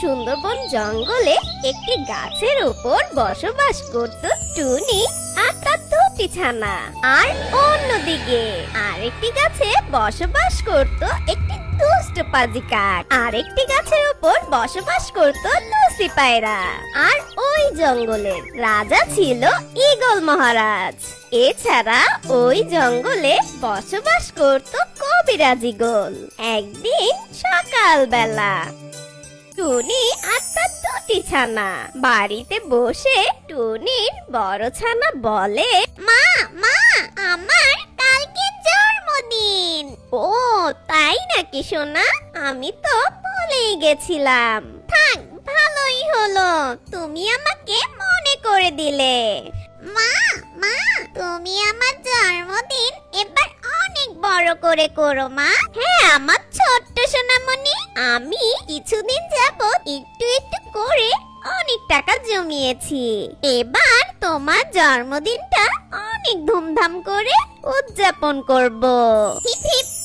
সুন্দরবন জঙ্গলে একটি গাছের উপর বসবাস করত টুনি আর তার দুটি ছানা, আর অন্যদিকে আরেকটি গাছে বসবাস করত একটি দুষ্ট পাজি কাক আরেকটি গাছের উপর বসবাস করত লুসি পায়রা। আর ওই জঙ্গলের রাজা ছিল ঈগল মহারাজ। এছাড়া ওই জঙ্গলে বসবাস করত কবিরাজ ঈগল। একদিন সকালবেলা টুনি আর তার দুটি ছানা বাড়িতে বসে টুনির বড় ছানা বলে, মা মা, আমার কালকে জন্মদিন। নাকি সোনা? আমি তো ভুলেই গেছিলাম। থাক, ভালোই হলো। তুমি আমাকে মনে করে দিলে। মা মা, তুমি আমার জন্মদিন এবার অনেক বড় করে করো, মা। হ্যাঁ আমার ছোট্ট সোনামণি, আমি কিছুদিন যাবত একটু একটু করে অনেক টাকা জমিয়েছি। এবার তোমার জন্মদিনটা অনেক ধুমধাম করে উদযাপন করব।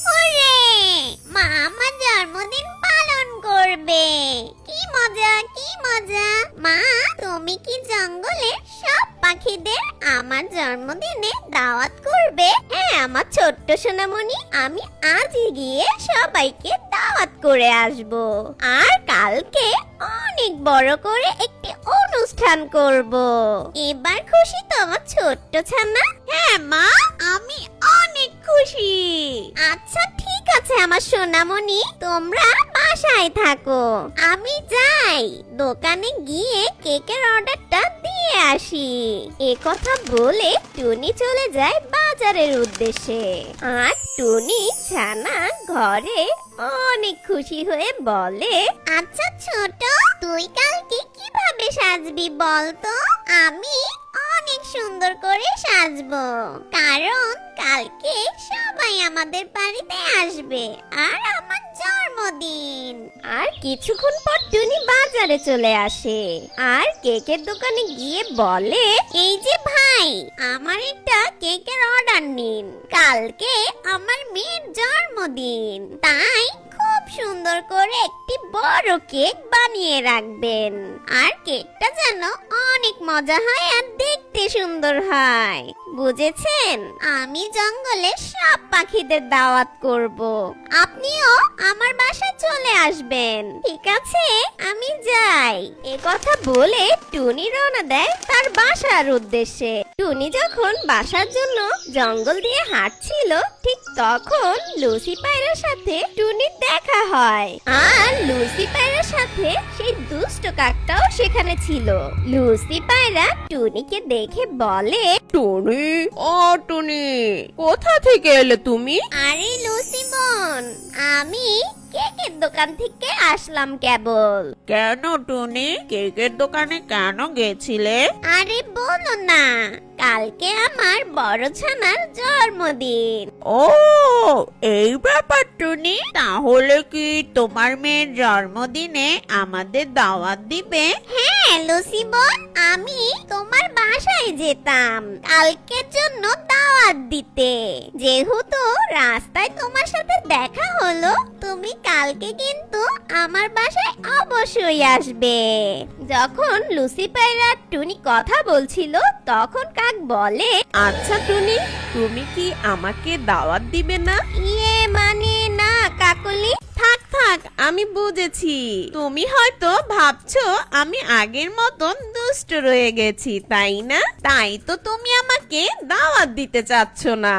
হুররে! মা আমার জন্মদিন পালন করবে। কি মজা কি মজা। মা, তুমি কি জঙ্গলের সব পাখিদের আমার জন্মদিনে দাওয়াত করবে? হ্যাঁ আমার ছোট্ট সোনামণি, আমি আজই গিয়ে সবাইকে দাওয়াত করে আসব। আর কালকে অনেক বড় করে একটি অনুষ্ঠান করব। এবার খুশি তো আমার ছোট্ট ছানা? হ্যাঁ মা, আমি অনেক খুশি। আচ্ছা ঠিক আছে আমার সোনামণি, তোমরা বাসায় থাকো। আমি যাই, দোকানে গিয়ে কেকের অর্ডারটা দিয়ে আসি। এ কথা বলে টুনি চলে যায় বাজারের উদ্দেশ্যে। আর টুনি ছানা ঘরে অনেক খুশি হয়ে বলে আচ্ছা ছোট, তুই কালকে কীভাবে সাজবি বলতো? আমি অনেক সুন্দর করে সাজবো। কারণ কালকে সবাই আমাদের বাড়িতে আসবে, আর আমার জন্মদিন। আর কিছুক্ষণ পর টুনি বাজারে চলে আসে। আর কেকের দোকানে গিয়ে বলে, এই যে ভাই, আমার একটা কেকের অর্ডার নিন। কালকে আমার মেয়ের জন্মদিন। তাই খুব সুন্দর করে একটি বড় কেক বানিয়ে রাখবেন। আর কেকটা যেন অনেক মজা হয় আর দেখতে সুন্দর হয়। বুঝেছেন? আমি জঙ্গলে সব পাখিদের দাওয়াত করব। আপনিও আমার বাসায় চলে আসবেন। ঠিক আছে, আমি যাই। এ কথা বলে টুনি রওনা দেয় তার বাসার উদ্দেশ্যে। টুনি যখন বাসার জন্য জঙ্গল দিয়ে হাঁটছিল, ঠিক তখন লুসি পায়রার সাথে টুনির দেখা হয়। আর লুসি পায়রার সাথে সেই দুষ্ট কাকটাও সেখানে ছিল। লুসি পায়রা টুনিকে দেখে বলে টুনি ও টুনি কোথা থেকে এলে তুমি? আরে লুসি বোন আমি কেকের দোকান থেকে আসলাম কেবল। কেন টুনি? কেকের দোকানে কেন গেছিলে? আরে বলো না কালকে আমার বড় ছানার জন্মদিন। ও এই ব্যাপার টুনি তাহলে কি তোমার মেয়ের জন্মদিনে আমাদের দাওয়াত দিবে? হ্যাঁ লুসি বোন আমি তোমার বাসায় যেতাম। কালকের জন্য দাওয়াত দিতে। যেহেতু রাস্তায় তোমার সাথে দেখা হলো তুমি কালকে কিন্তু আমার বাসায় অবশ্যই আসবে। যখন লুসি পায়রা টুনি কথা বলছিল তখন কাক বলে। আচ্ছা টুনি তুমি কি আমাকে দাওয়াত দিবে না? ইয়ে মানে না কাকলি। থাক থাক আমি বুঝেছি। তুমি হয়তো ভাবছ আমি আগের মতন দুষ্ট রয়ে গেছি তাই না? তাই তো তুমি আমাকে দাওয়াত দিতে চাচ্ছ না।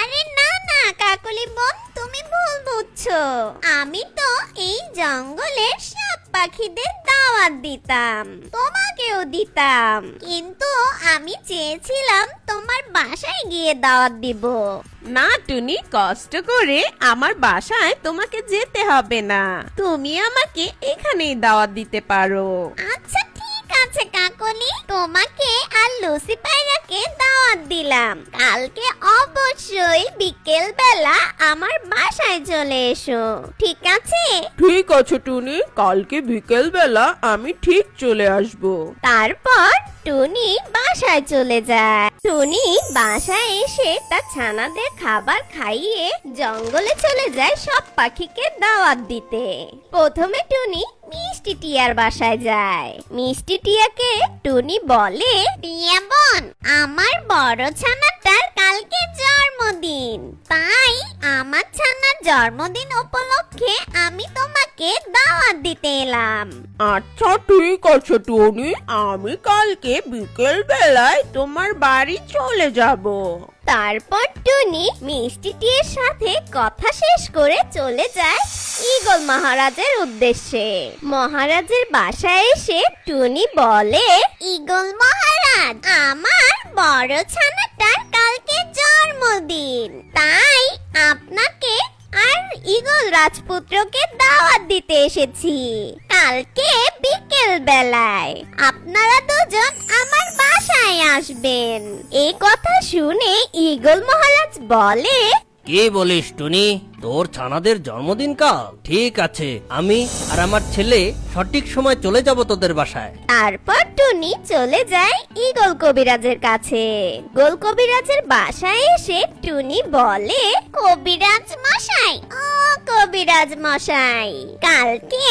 আরে না না কাকলি বোন তুমি ভুল বুঝছ। আমি তো এই জঙ্গলের সব পাখিদের দাওয়াত দিতাম তোমাকেও দিতাম। কিন্তু আমি চেয়েছিলাম তোমার বাসায় গিয়ে দাওয়াত দিব। না টুনি কষ্ট করে আমার বাসায় তোমাকে যেতে হবে না। তুমি আমাকে এখানেই দাওয়াত দিতে পারো। আচ্ছা ঠিক আছে কাকলি। তোমাকে আর লুসি পায়রাকে দাওয়াত দিলাম। কালকে অবশ্যই বিকেল বেলা আমার বাসায় চলে এসো ঠিক আছে? ঠিক আছে টুনি। কালকে বিকেল বেলা আমি ঠিক চলে আসব। তারপর টুনি বাসায় চলে যায়। টুনি বাসায় এসে তার ছানাদের খাবার খাইয়ে জঙ্গলে চলে যায় সব পাখিকে দাওয়াত দিতে। প্রথমে টুনি মিষ্টি টিয়ার বাসায় যায়। মিষ্টি টিয়াকে টুনি বলে, টিয়া বোন, আমার বড় ছানাটার কালকে জন্মদিন। তাই আমার ছানার জন্মদিন উপলক্ষে আমি তোমাকে দাওয়াত দিতে এলাম। আচ্ছা ঠিক আছে, টুনি। আমি কালকে বিকেল বেলায় তোমার বাড়ি চলে যাব। তারপর টুনি মিষ্টিটির সাথে কথা শেষ করে চলে যায় ইগল মহারাজের উদ্দেশ্যে। মহারাজের বাসায় এসে টুনি বলে ইগল মহারাজ, আমার বড় ছানাটার কালকে জন্মদিন। তাই আপনাকে আর ঈগল রাজপুত্রকে দাওয়াত দিতে এসেছি। কালকে বিকেল বেলায় আপনারা দুজন আমার বাসায় আসবেন। এই কথা শুনে ঈগল মহারাজ বলে কে বলিস টুনি? তোর ছানাদের জন্মদিন কাল ঠিক আছে আমি আর আমার ছেলে সঠিক সময় চলে যাব তোদের বাসায়। তারপর টুনি চলে যায় ঈগল কবিরাজের কাছে। গোল কবিরাজের বাসায় এসে টুনি বলে কবিরাজ মশাই। ও কবিরাজ মশাই কালকে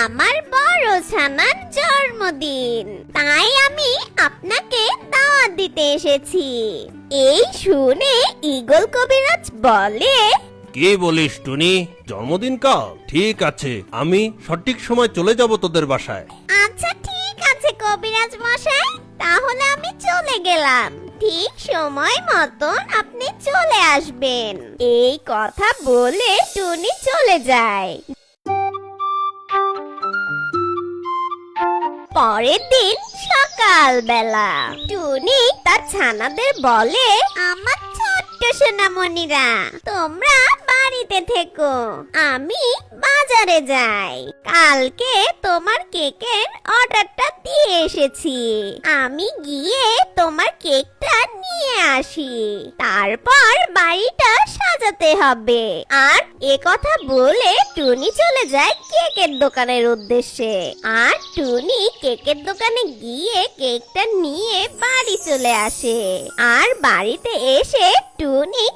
আমার বড় ছানার জন্মদিন। তাই আমি আপনাকে দাওয়াত দিতে এসেছি। এই শুনে ঈগল কবিরাজ বলে কে বলিস টুনি? জন্মদিন কাল? ঠিক আছে আমি সঠিক সময় চলে যাব তোদের বাসায়। আচ্ছা ঠিক আছে কবিরাজ মশাই তাহলে আমি চলে গেলাম। ঠিক সময় মতন আপনি চলে আসবেন। এই কথা বলে টুনি চলে যায়। পরের দিন সকাল বেলা টুনি তার ছানাদের বলে, আমার ছোট্ট সোনামণিরা, তোমরা বাড়িতে থেকো। আমি বাজারে যাই। কালকে তোমার কেকের অর্ডারটা দিয়ে এসেছি। আমি গিয়ে তোমার কেকটা নিয়ে আসি। তারপর বাড়িটা সাজাতে হবে। আর এ কথা বলে টুনি চলে যায় কেকের দোকানের উদ্দেশ্যে। আর টুনি কেকের দোকানে গিয়ে কেকটা নিয়ে বাড়ি চলে আসে। আর বাড়িতে এসে টুনি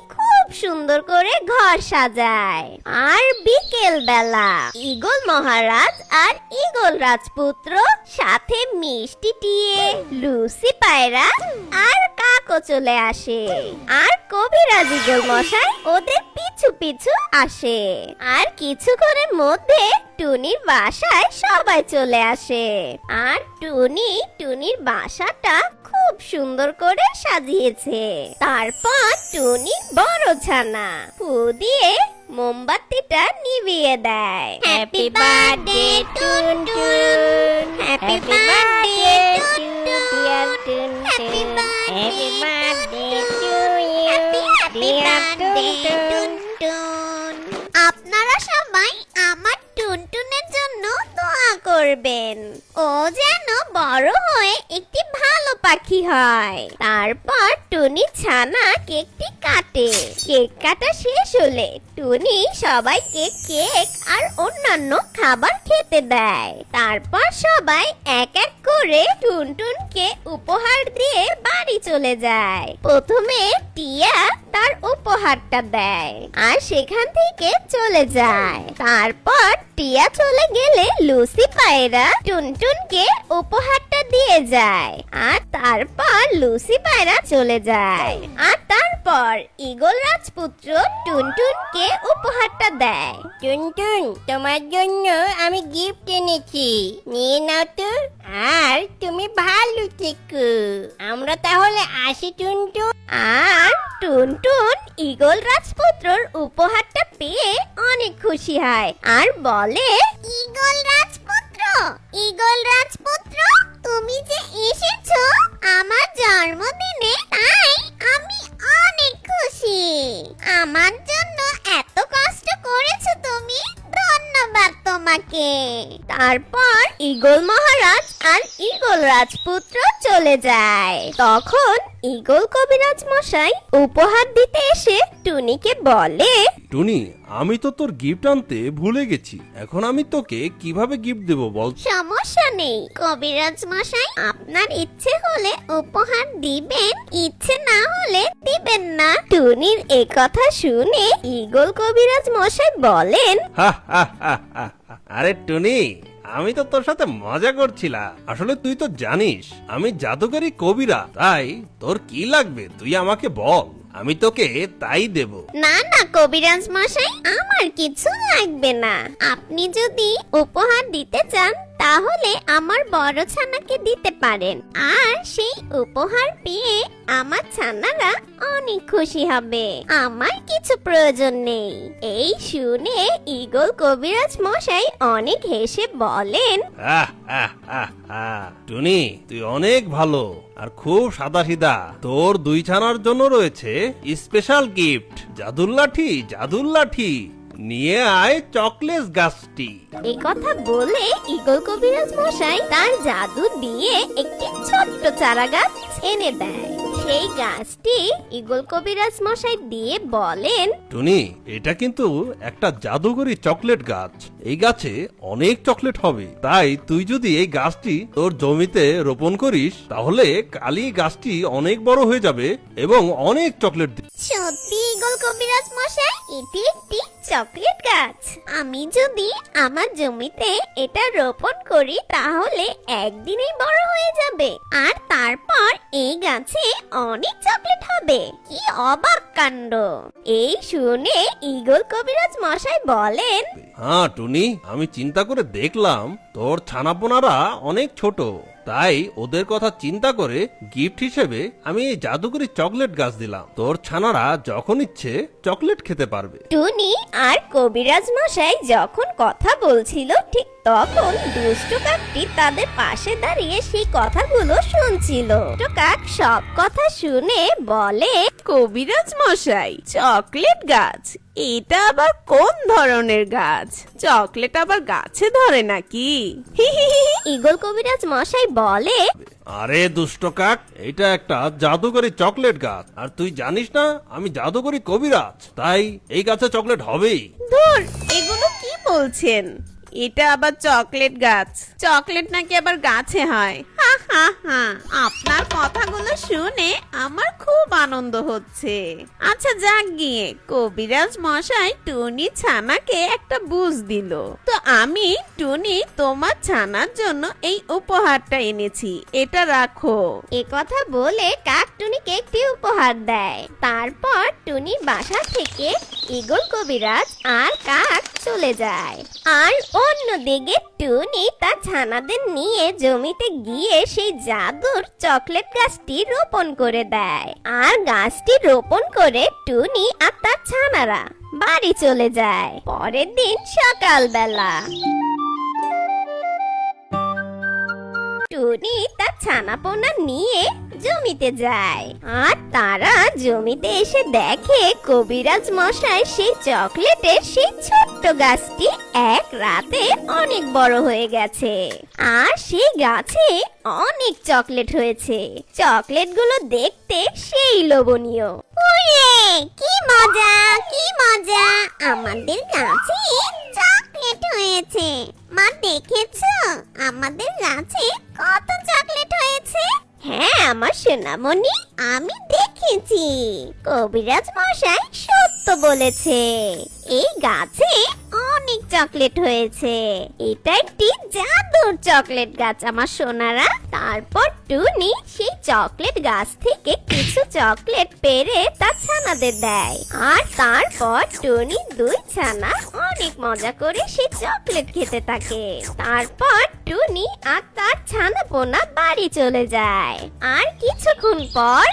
খুব সুন্দর করে ঘর সাজায়। আর বিকেল বেলা ঈগল মহারাজ আর ঈগল রাজপুত্র সাথে মিষ্টি টিয়ে লুসি পায়রা আর কাকও চলে আসে। আর কবিরাজ ঈগল মশাই ওদের পিছু পিছু আসে। আর কিছুক্ষণের মধ্যে টুনির বাসায় সবাই চলে আসে। আর টুনি, টুনির বাসাটা খুব সুন্দর করে সাজিয়েছে। তারপর টুনি বড় ছানা ফু দিয়ে মোমবাতিটা নিভিয়ে দেয়। হ্যাপি বার্থডে টুন টুন happy birthday Tun Tun happy birthday to you dear Tun Tun আপনারা সবাই আমার টুনটুনের জন্য দোয়া করবেন। ও যেন বড় হয়ে একটি ভালো পাখি হয়। তারপর টুনি ছানা কেকটি কাটে। কেক কাটা শেষ হলে টুনি সবাইকে কেক আর অন্যান্য খাবার খেতে দেয়। তারপর সবাই এক এক করে টুনটুনকে উপহার দিয়ে বাড়ি চলে যায়। প্রথমে টিয়া তার উপহারটা দেয়। আর সেখান থেকে চলে যায়। তারপর টিয়া চলে গেলে লুসি পায়রা টুনটুনকে উপহারটা দিয়ে যায়। আর তারপর লুসি পায়রা চলে যায়। আর তারপর ঈগল রাজপুত্র টুনটুনকে উপহারটা দেয়। টুনটুন তোমার জন্য আমি গিফট এনেছি। নিয়ে নাও তো। আর তুমি ভালো থেকো। আমরা তাহলে আসি টুনটুন। আর টুনটুন ঈগল রাজপুত্রর উপহারটা পেয়ে অনেক খুশি হয়। আর বলে ঈগল রাজপুত্র ঈগল রাজপুত্র তুমি যে এসেছ আমার জন্মদিনে তাই আমি অনেক খুশি। আমার জন্য এত কষ্ট করেছ তুমি ধন্যবাদ তোমাকে। তারপর ইগল মহারাজ আর ইগল রাজপুত্র চলে যায়। তখন ইগল কবিরাজ মশাই উপহার দিতে এসে টুনিকে বলে টুনি আমি তো তোর গিফট আনতে ভুলে গেছি। এখন আমি তোকে কীভাবে গিফট দেব বল? সমস্যা নেই। কবিরাজ মশাই আপনার ইচ্ছে হলে উপহার দিবেন ইচ্ছে না হলে দিবেন না। টুনির এ কথা শুনে ইগল কবিরাজ মশাই বলেন। আরে টুনি আমি তো তোর সাথে মজা করছিলাম। আসলে তুই তো জানিস, আমি জাদুকারী কবিরা, তাই তোর কি লাগবে তুই আমাকে বল। আমি তোকে তাই দেব। না না, কবিরাজ মশাই, আমার কিছু লাগবে না। আপনি যদি উপহার দিতে চান তাহলে আমার বড় ছানাকে দিতে পারেন। আর সেই উপহার পেয়ে আমার ছানারা অনেক খুশি হবে। আমার কিছু প্রয়োজন নেই। এই শুনে ইগল কবিরাজ মশাই অনেক হেসে বলেন। টুনি, তুই অনেক ভালো আর খুব সাদা সিদা তোর দুই ছানার জন্য রয়েছে স্পেশাল গিফট। জাদুর লাঠি জাদুর লাঠি। নিয়ে আয় চকলেট গাছটি। এই কথা বলে ইগল কবিরাজ মশাই তার জাদু দিয়ে একটি ছোট্ট চারা গাছ এনে দেয়। সেই গাছটি ইগল কবিরাজ মশাই দিয়ে বলেন টুনি এটা কিন্তু একটা জাদুকরি চকলেট গাছ। এই গাছে অনেক চকলেট হবে। তাই তুই যদি এই গাছটি তোর জমিতে রোপণ করিস তাহলে কালি গাছটি অনেক বড় হয়ে যাবে এবং অনেক চকলেট দিবে সত্যি ইগল কবিরাজ মশাই? এটি একটি চকলেট গাছ। আমি যদি আমার জমিতে এটা রোপণ করি, তাহলে একদিনেই বড় হয়ে যাবে। আর তারপর এই গাছে অনেক চকলেট হবে। কি অবাক কাণ্ড। এই শুনে ইগল কবিরাজ মশাই বলেন হ্যাঁ টুনি, আমি চিন্তা করে দেখলাম তোর ছানাপোনারা অনেক ছোট। তাই ওদের কথা চিন্তা করে গিফট হিসেবে আমি এই জাদুকরি চকলেট গাছ দিলাম। তোর ছানারা যখন ইচ্ছে চকলেট খেতে পারবে। টুনি আর কবিরাজ মশাই যখন কথা বলছিল, ঠিক তখন দুষ্ট কাকটি তাদের পাশে দাঁড়িয়ে সেই কথাগুলো শুনছিল। দুষ্ট কাক সব কথা শুনে বলে কবিরাজ মশাই চকলেট গাছ এটা আবার কোন ধরনের গাছ? চকলেট আবার গাছে ধরে নাকি? ইগল কবিরাজ মশাই বলে আরে দুষ্ট কাক এটা একটা জাদুকরি চকলেট গাছ। আর তুই জানিস না আমি জাদুকরি কবিরাজ তাই এই গাছে চকলেট হবেই। ধুর এগুলো কি বলছেন? এটা আবার চকলেট গাছ। চকলেট নাকি আবার গাছে হয়? হা হা হা। আপনার কথাগুলো শুনে আমার খুব আনন্দ হচ্ছে। আচ্ছা যাক গিয়ে। কবিরাজ মশাই টুনি ছানাকে একটা বুঝ দিল। তো আমি টুনি তোমার ছানার জন্য এই উপহারটা এনেছি। এটা রাখো। এ কথা বলে কাক টুনিকে একটি উপহার দেয়। তারপর টুনি বাসা থেকে ইগল কবিরাজ আর কাক চলে যায়। আর অন্যদিকে টুনি তার ছানাদের নিয়ে জমিতে গিয়ে সেই জাদুর চকলেট গাছটি রোপণ করে দেয়। আর গাছটি রোপণ করে টুনি আর তার ছানারা বাড়ি চলে যায়। পরের দিন সকালবেলা। টুনি তার ছানাপোনা নিয়ে জমিতে যায়। আর তারা জমিতে এসে দেখে কবিরাজ মশাই সেই চকলেটের সেই ছোট্ট গাছটি এক রাতে অনেক বড় হয়ে গেছে। আর সেই গাছে অনেক চকলেট হয়েছে। চকলেটগুলো দেখতে সেই লোভনীয়। ওরে, কি মজা কি মজা। আমাদের গাছে চকলেট হয়েছে। মা, দেখেছ? আমাদের গাছে কত চকলেট হয়েছে। হ্যাঁ আমার সোনামণি, আমি দেখেছি। কবিরাজ মশাই সত্য বলেছে। এই গাছে অনেক চকলেট হয়েছে। এটা একটি জাদুর চকলেট গাছ, আমার সোনারা। তারপর টুনি সেই চকলেট গাছ থেকে কিছু চকলেট পেরে তার ছানাদের দেয়। আর তারপর টুনি দুই ছানা অনেক মজা করে সেই চকলেট খেতে থাকে। তারপর টুনি আর তার ছানা পোনা বাড়ি চলে যায়। আর কিছুক্ষণ পর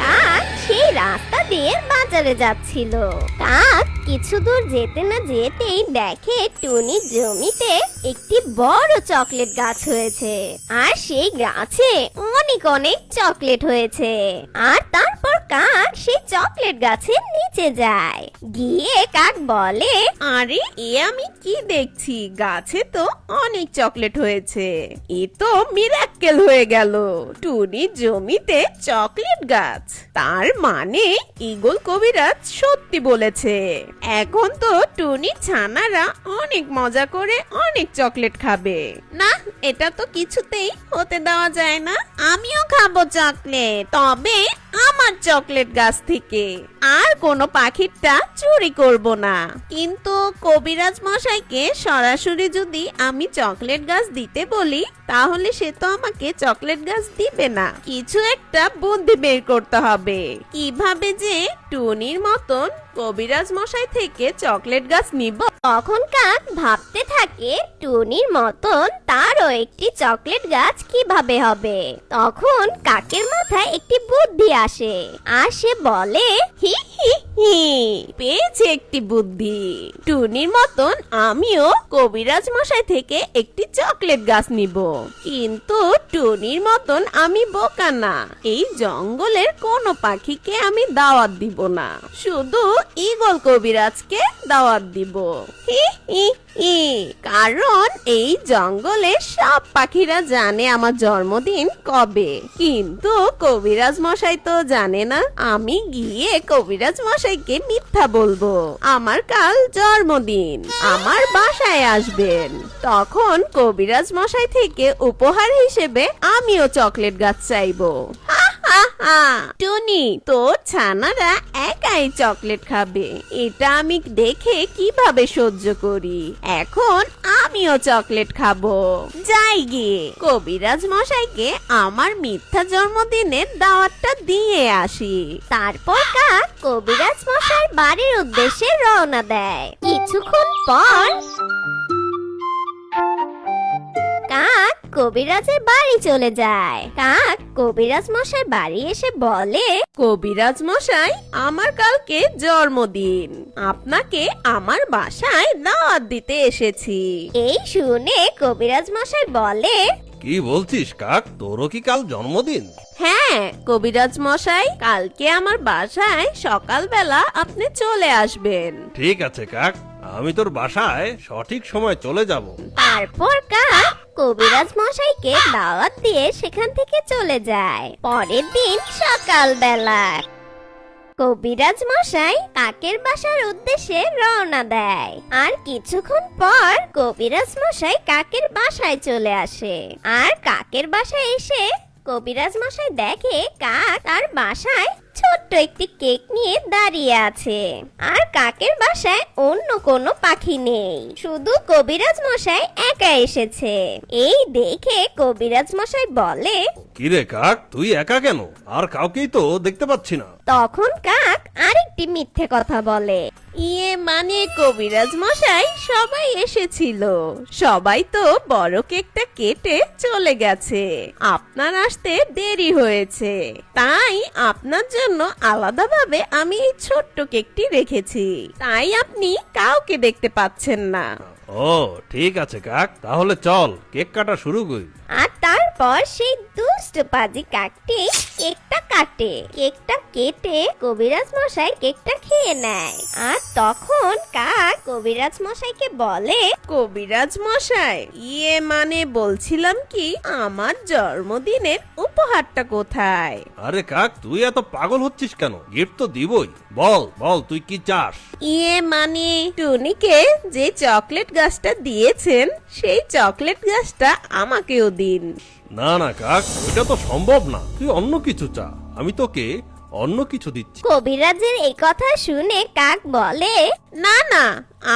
কাক সেই রাস্তা দিয়ে বাজারে যাচ্ছিল। কাক কিছু দূর যেতে না যেতেই দেখে টুনি জমিতে একটি বড় চকলেট গাছ হয়েছে। আর সেই গাছে অনেক অনেক চকলেট হয়েছে। আর তারপর কাক সেই চকলেট গাছের নিচে যায়। গিয়ে কাক বলে, আরে, এ আমি কি দেখছি? গাছে তো অনেক চকলেট হয়েছে। এ তো মিরাক্কেল হয়ে গেল। টুনি জমিতে চকলেট গাছ। তার মানে ইগল কবিরাজ সত্যি বলেছে। এখন তো টুনি ছানারা অনেক মজা করে অনেক চকলেট খাবে। না, এটা তো কিছুতেই হতে দেওয়া যায় না। আমিও খাব চকলেট। তবে আমার চকলেট গাছ থেকে। আর কোনো পাখিরটা চুরি করব না। কিন্তু কবিরাজ মশাইকে সরাসরি যদি আমি চকলেট গাছ দিতে বলি, তাহলে সে তো আমাকে চকলেট গাছ দিবে না। কিছু একটা বুদ্ধি বের করতে হবে। কীভাবে যে টুনির মতন কবিরাজ মশাই থেকে চকলেট গাছ নিব। তখন কাক ভাবতে থাকে, টুনির মতন তারও একটি চকলেট গাছ কীভাবে হবে? তখন কাকের মাথায় একটি বুদ্ধি আসে, আর সে বলে, হি হি হি। পেয়েছি একটি বুদ্ধি। টুনির মতন আমিও কবিরাজ মশাই থেকে একটি চকলেট গাছ নিব। কিন্তু টুনির মতন আমি বোকা না। এই জঙ্গলের কোনো পাখিকে আমি দাওয়াত দিব না। শুধু ইগল কবিরাজকে দাওয়াত দিব। কারণ এই জঙ্গলে সব পাখিরা জানে আমার জন্মদিন কবে। কিন্তু কবিরাজ মশাই তো জানে না, আমি গিয়ে কবিরাজ মশাইকে মিথ্যা বলব। আমার কাল জন্মদিন, আমার বাসায় আসবেন। তখন কবিরাজ মশাই থেকে উপহার হিসেবে আমিও চকলেট গাছ চাইব। হা টুনি, তোর ছানারা একাই চকলেট খাবে। এটা আমি দেখে কীভাবে সহ্য করি? এখন আমিও চকলেট খাব। যাই গিয়ে, কবিরাজ মশাইকে আমার মিথ্যা জন্মদিনের দাওয়াতটা দিয়ে আসি। তারপর কাক কবিরাজ মশাই বাড়ির উদ্দেশ্যে রওনা দেয়। কিছুক্ষণ পর কাক কবিরাজের বাড়ি চলে যায়। কাক কবিরাজ মশাই বাড়ি এসে বলে কবিরাজ মশাই আমার কালকে জন্মদিন। আপনাকে আমার বাসায় দাওয়াত দিতে এসেছি। এই শুনে কবিরাজ মশাই বলে কি বলছিস কাক? তোরও কি কাল জন্মদিন? হ্যাঁ কবিরাজ মশাই কালকে আমার বাসায় সকালবেলা আপনি চলে আসবেন। ঠিক আছে কাক। আমি তোর বাসায় সঠিক সময় চলে যাব। তারপর কাক কবিরাজ মশাইকে দাওয়াত দিয়ে সেখান থেকে চলে যায়। পরের দিন সকালবেলা। কবিরাজ মশাই কাকের বাসার উদ্দেশ্যে রওনা দেয়। আর কিছুক্ষণ পর কবিরাজ মশাই কাকের বাসায় চলে আসে। আর কাকের বাসায় এসে কবিরাজ মশাই দেখে কাক তার বাসায় ছোট্ট একটি কেক নিয়ে দাঁড়িয়ে আছে। আর কাকের বাসায় অন্য কোনো পাখি নেই। শুধু কবিরাজ মশাই একা এসেছে। এই দেখে কবিরাজ মশাই বলে কিরে কাক তুই একা কেন? আর কাউকেই তো দেখতে পাচ্ছি না। তখন কাক আরেকটি মিথ্যে কথা বলে। ইয়ে মানে কবিরাজ মশাই সবাই এসেছিল। সবাই তো বড় কেকটা কেটে চলে গেছে। আপনার আসতে দেরি হয়েছে। তাই আপনার জন্য আলাদাভাবে আমি এই ছোট্ট কেকটি রেখেছি। তাই আপনি কাউকে দেখতে পাচ্ছেন না। ও ঠিক আছে কাক তাহলে চল কেক কাটা শুরু করি। আর তারপর সেই দুষ্ট পাজি কাকটি কেকটা কাটে কেকটা কেটে কবিরাজ মশাই কেকটা খেয়ে নেয়। আর তখন কাক কবিরাজ মশাইকে বলে কবিরাজ মশাই ইয়ে মানে বলছিলাম কি আমার জন্মদিনের উপহারটা কোথায়? আরে কাক তুই এত পাগল হচ্ছিস কেন? গিফট তো দিবই। বল বল তুই কি চাস? ইয়ে মানে টুনিকে যে চকলেট গাছটা দিয়েছেন সেই চকলেট গাছটা আমাকেও দিন। না না কাক এটা তো সম্ভব না। তুই অন্য কিছু চা। আমি তোকে অন্য কিছু দিচ্ছি। কবিরাজের এই কথা শুনে কাক বলে না না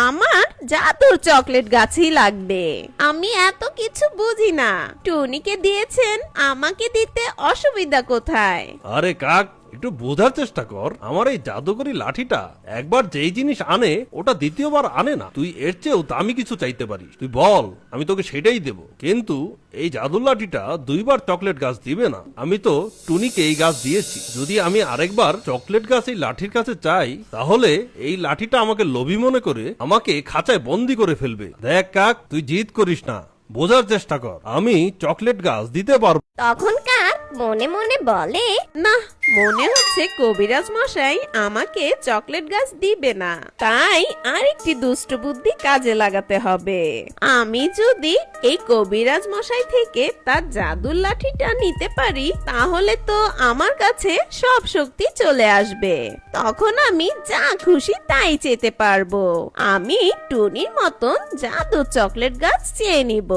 আমার জাদুর চকলেট গাছই লাগবে। আমি এত কিছু বুঝি না। টুনিকে দিয়েছেন আমাকে দিতে অসুবিধা কোথায়? আরে কাক একটু বোঝার চেষ্টা কর। আমার এই জাদুকরি লাঠিটা একবার যেই জিনিস আনে, ওটা দ্বিতীয়বার আনে না। তুই এর চেয়েও দামি কিছু চাইতে পারিস। তুই বল, আমি তোকে সেটাই দেব। কিন্তু এই জাদুর লাঠিটা দুইবার চকলেট গাছ দিবে না। আমি তো টুনিকে এই গাছ দিয়েছি। যদি আমি আরেকবার চকলেট গাছ এই লাঠির কাছে চাই, তাহলে এই লাঠিটা আমাকে লোভী মনে করে আমাকে খাঁচায় বন্দি করে ফেলবে। দেখ কাক, তুই জিদ করিস না। বোঝার চেষ্টা কর। আমি চকলেট গাছ দিতে পারব তখন কাক মনে মনে বলে না মনে হচ্ছে কবিরাজ মশাই আমাকে চকলেট গাছ দিবে না। তাই আরেকটি দুষ্ট বুদ্ধি কাজে লাগাতে হবে। আমি যদি এই কবিরাজ মশাই থেকে তার জাদুর লাঠিটা নিতে পারি, তাহলে তো আমার কাছে সব শক্তি চলে আসবে। তখন আমি যা খুশি তাই চেতে পারব। আমি টুনির মতন জাদু চকলেট গাছ চেয়ে নিব।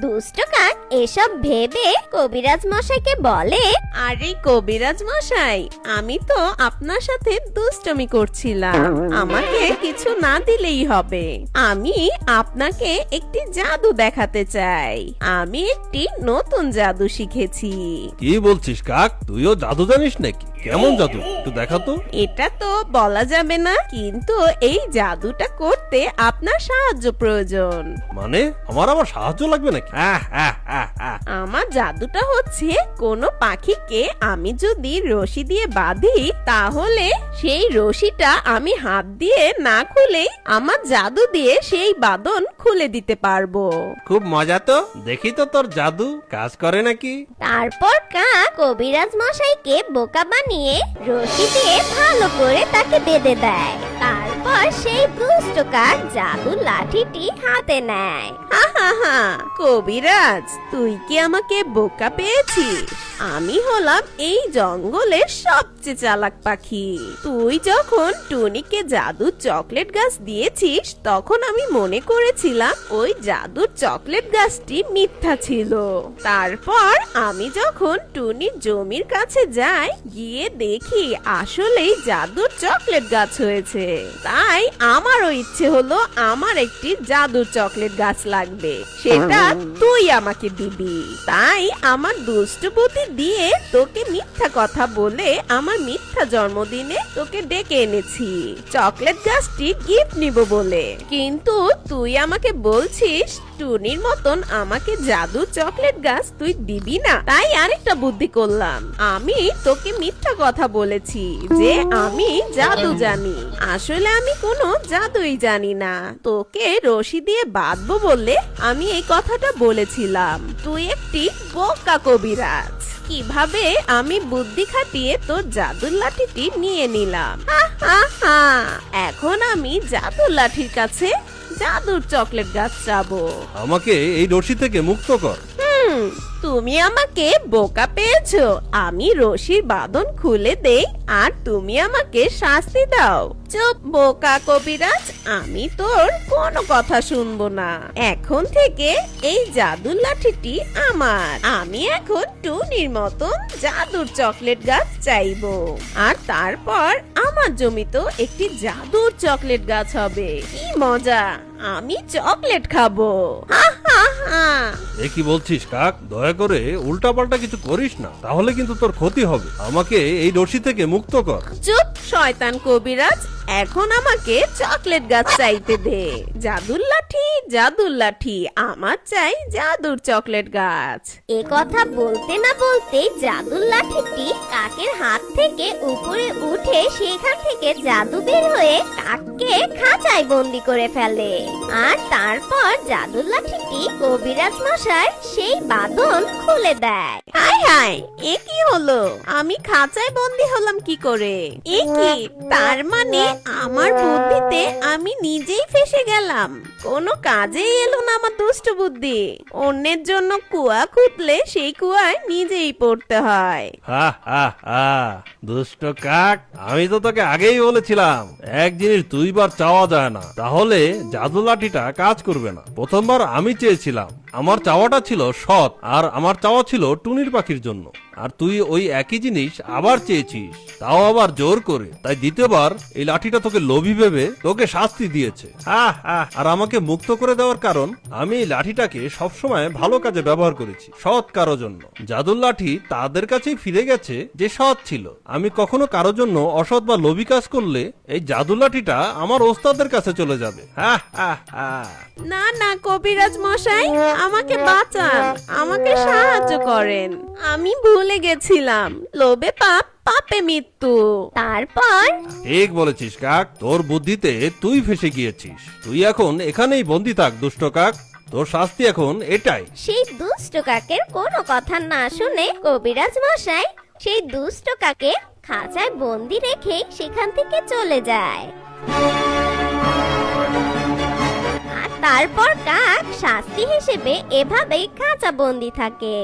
দুষ্ট কাক, এসব ভেবে কবিরাজ মশাইকে বলে, আরে কবিরাজ মশাই আমি তো আপনার সাথে দুষ্টমি করছিলাম। আমাকে কিছু না দিলেই হবে। আমি আপনাকে একটি জাদু দেখাতে চাই। আমি একটি নতুন জাদু শিখেছি। কি বলছিস, কাক? তুইও জাদু জানিস নাকি? কেমন জাদু? একটু দেখা তো। এটা তো বলা যাবে না কিন্তু এই জাদুটা করতে আপনার সাহায্য প্রয়োজন। মানে আমার আবার সাহায্য লাগবে নাকি? আহ, আহ, আহ, আহ। আমার জাদুটা হচ্ছে কোনো পাখিকে আমি যদি রশি দিয়ে বাঁধি তাহলে সেই রশিটা আমি হাত দিয়ে না খুলেই আমার জাদু দিয়ে সেই বাঁধন খুলে দিতে পারব। খুব মজা তো। দেখি তো তোর জাদু কাজ করে নাকি? তারপর কাক কবিরাজ মশাইকে বোকা বানিয়ে রশি দিয়ে ভালো করে তাকে বেঁধে দেয়। তারপর সেই দুষ্ট কাক জাদু লাঠিটি হাতে নেয়। হা কবিরাজ, তুই কি আমাকে বোকা পেয়েছিস? আমি হলাম এই জঙ্গলের সবচেয়ে চালাক পাখি। তুই যখন টুনিকে জাদুর চকলেট গাছ দিয়েছিস, তখন আমি মনে করেছিলাম ওই জাদুর চকলেট গাছটি মিথ্যা ছিল। তারপর আমি যখন টুনির জমির কাছে যাই, গিয়ে দেখি আসলেই জাদুর চকলেট গাছ হয়েছে। তাই আমারও ইচ্ছে হলো আমার একটি জাদুর চকলেট গাছ লাগবে। সেটা তুই আমাকে দিবি। তাই আমার দুষ্ট দিয়ে তোকে মিথ্যা কথা বলে আমার মিথ্যা জন্মদিনে তোকে ডেকে এনেছি। চকলেট গাছটি গিফট নিব বলে। কিন্তু তুই আমাকে বলছিস টুনির মতন আমাকে জাদু চকলেট গাছ তুই দিবি না? তাই আরেকটা বুদ্ধি করলাম। আমি তোকে মিথ্যা কথা বলেছি যে আমি জাদু জানি। আসলে আমি কোনো জাদুই জানি না। তোকে রশি দিয়ে বাঁধবো বলে আমি এই কথাটা বলেছিলাম। তুই একটি বোকা কবিরাজ। কীভাবে আমি বুদ্ধি খাটিয়ে তোর জাদুর লাঠিটি নিয়ে নিলাম। এখন আমি জাদুর লাঠির কাছে জাদুর চকলেট গাছ চাবো। আমাকে এই রশি থেকে মুক্ত কর। হুম তুমি আমাকে বোকা পেয়েছ। আমি রশির বাঁধন খুলে দেই আর তুমি আমাকে শাস্তি দাও। চুপ বোকা কবিরাজ আমি তোর কোনো কথা শুনব না। এখন থেকে এই জাদুর লাঠিটি আমার। আমি এখন টুনির মতন জাদুর চকলেট গাছ চাইব। আর তারপর আমার জমিতেও একটি জাদুর চকলেট গাছ হবে। কি মজা আমি চকলেট খাব। এ কি বলছিস কাক? দয়া করে উল্টাপাল্টা কিছু করিস না। তাহলে কিন্তু তোর ক্ষতি হবে। আমাকে এই রশি থেকে মুক্ত কর। চুপ শয়তান কবিরাজ। এখন আমাকে চকলেট গাছ চাইতে দে। জাদুর লাঠি জাদুর লাঠি আমার চাই জাদুর চকলেট গাছ। এ কথা বলতে না বলতে জাদুর লাঠিটি কাকের হাত থেকে উপরে উঠে সেখান থেকে জাদু বের হয়ে কাককে খাঁচায় বন্দি করে ফেলে। আর তারপর জাদুর লাঠিটি কবিরাজ মশাই সেই বাঁধন খুলে দেয়। হায় হায় এ কি হলো? আমি খাঁচায় বন্দি হলাম কি করে? এ কি? তার মানে আমার বুদ্ধিতে আমি নিজেই ফেসে গেলাম। কোনো কাজেই এলো না আমার দুষ্ট বুদ্ধি। অন্যের জন্য কুয়া খুঁতলে সেই কুয়ায় নিজেই পড়তে হয়। দুষ্ট কাক, আমি তো তোকে আগেই বলেছিলাম, এক জিনিস দুইবার চাওয়া যায় না। তাহলে জাদু লাঠিটা কাজ করবে না। প্রথমবার আমি চেয়েছিলাম, আমার চাওয়াটা ছিল সৎ, আর আমার চাওয়া ছিল টুনির পাখির জন্য। আর তুই ওই একই জিনিস আবার চেয়েছিস তাও আবার জোর করে। তাই দ্বিতীয়বার এই লাঠিটা তোকে লোভী ভেবে তোকে শাস্তি দিয়েছে। আর আমাকে মুক্ত করে দেওয়ার কারণ আমি এই লাঠিটাকে সবসময় ভালো কাজে ব্যবহার করেছি সৎ কারও জন্য। জাদুর লাঠি তাদের কাছেই ফিরে গেছে যে সৎ ছিল। আমি কখনো কারও জন্য অসৎ বা লোভী কাজ করলে এই জাদুর লাঠিটা আমার ওস্তাদের কাছে চলে যাবে। হা হা হা না না কবিরাজ মশাই আমাকে বাঁচান আমাকে সাহায্য করেন। আমি ভুলে গেছিলাম। লোভে পাপ পাপে মৃত্যু। তারপর? ঠিক বলেছিস কাক। তোর বুদ্ধিতে তুই ফেসে গিয়েছিস। তুই এখন এখানেই বন্দি থাক দুষ্ট কাক। তোর শাস্তি এখন এটাই। সেই দুষ্ট কাকের কোনো কথা না শুনে কবিরাজ মশাই সেই দুষ্ট কাকে খাঁচায় বন্দি রেখে সেখান থেকে চলে যায়। আর তারপর কাক শাস্তি হিসেবে এভাবেই খাঁচা বন্দি থাকে।